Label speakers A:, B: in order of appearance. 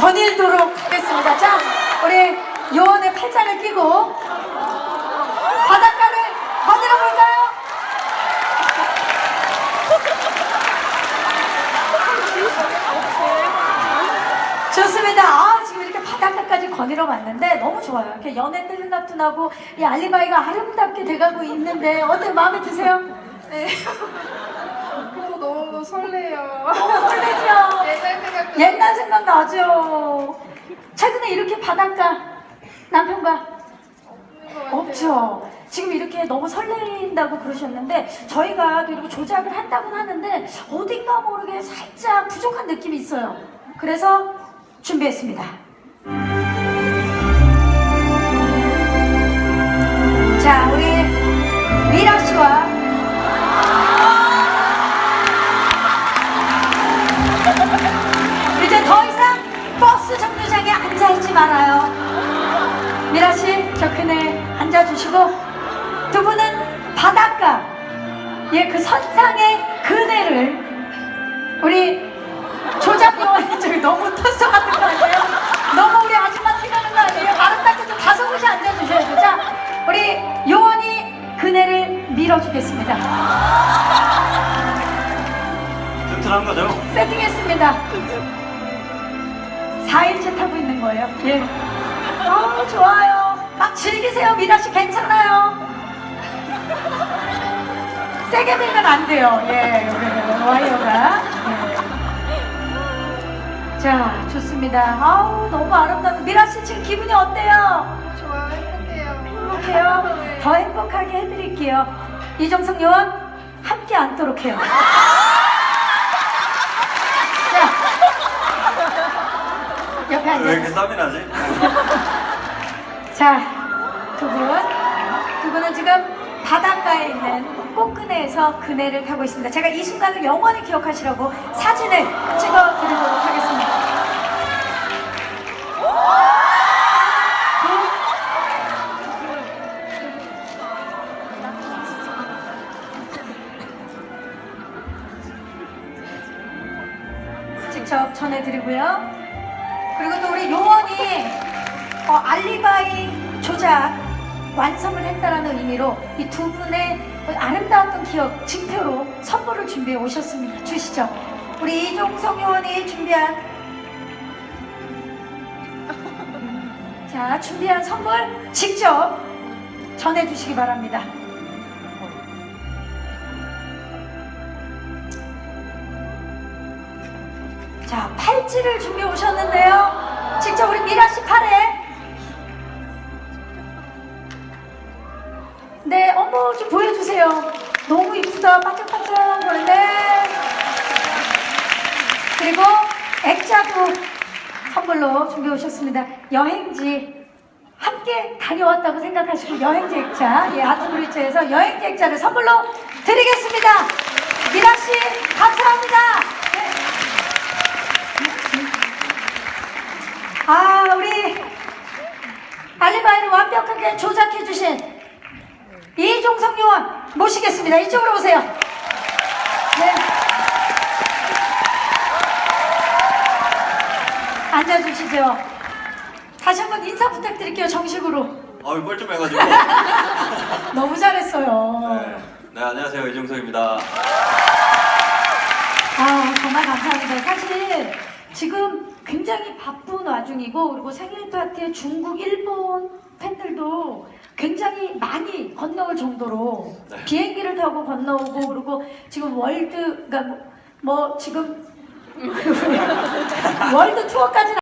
A: 거닐도록 하겠습니다. 자, 우리 요원의 팔짱을 끼고 바닷가를 거닐어 볼까요? 좋습니다. 아, 지금 이렇게 바닷가까지 거닐어 봤는데 너무 좋아요. 이렇게 연애 나고 이 알리바이가 아름답게 돼가고 있는데 어때 마음에 드세요?
B: 네. 어, 너무 설레요.
A: 너무 설레죠?
B: 옛날 생각도
A: 옛날 생각 나죠? 최근에 이렇게 바닷가 남편과. 없죠. 지금 이렇게 너무 설레인다고 그러셨는데 저희가 또 이렇게 조작을 한다고는 하는데 어딘가 모르게 살짝 부족한 느낌이 있어요. 그래서 준비했습니다. 앉아있지 말아요. 미라 씨, 저 그네 앉아주시고 두 분은 바닷가, 예, 그 선상의 그네를 우리 조작 요원이 저기 너무 터스하는 거 아니에요? 너무 우리 아줌마 티나는 거 아니에요? 아름답게 좀 다섯 곳이 앉아주셔야죠. 자, 우리 요원이 그네를 밀어주겠습니다.
C: 튼튼한 거죠?
A: 세팅했습니다. 4일째 타고 있는 거예요. 예. 아 좋아요. 막 즐기세요. 미나 씨 괜찮아요. 세게 밀면 안 돼요. 예, 여기 와이어가. 예. 자, 좋습니다. 아우, 너무 아름다워. 미라 씨 지금 기분이 어때요?
B: 좋아요. 행복해요.
A: 행복해요?
B: 네.
A: 더 행복하게 해드릴게요. 이정석 요원, 함께 앉도록 해요. 자, 옆에
C: 왜 이렇게
A: 앉아.
C: 땀이 나지?
A: 자, 두 분. 두 분은 지금 바닷가에 있는 꽃그네에서 그네를 타고 있습니다. 제가 이 순간을 영원히 기억하시라고 사진을 찍어 드리도록 하겠습니다. 두, 직접 전해드리고요. 요원이 어, 알리바이 조작 완성을 했다라는 의미로 이 두 분의 아름다웠던 기억 증표로 선물을 준비해 오셨습니다. 주시죠. 우리 이종성 요원이 준비한 자 준비한 선물 직접 전해 주시기 바랍니다. 자, 팔찌를 준비해 오셨는데요. 직접 우리 미라 씨 팔에. 네, 어머, 좀 보여주세요. 너무 이쁘다. 반짝반짝. 네. 그리고 액자도 선물로 준비해 오셨습니다. 여행지. 함께 다녀왔다고 생각하시고 여행지 액자, 예, 아트브리츠에서 여행지 액자를 선물로 드리겠습니다. 미라 씨, 감사합니다. 네. 아, 우리 알리바이를 완벽하게 조작해 주신 이종성 요원 모시겠습니다. 이쪽으로 오세요. 네. 앉아주시죠. 다시 한번 인사 부탁드릴게요, 정식으로.
C: 아유 뻘쭘해가지고
A: 너무 잘했어요.
C: 네. 네 안녕하세요 이종석입니다
A: 아 정말 감사합니다. 사실 지금 굉장히 바쁜 와중이고 그리고 생일 파티에 중국, 일본 팬들도 굉장히 많이 건너올 정도로
C: 네.
A: 비행기를 타고 건너오고 그리고 지금 월드 그러니까 뭐, 뭐 지금 월드 투어까지는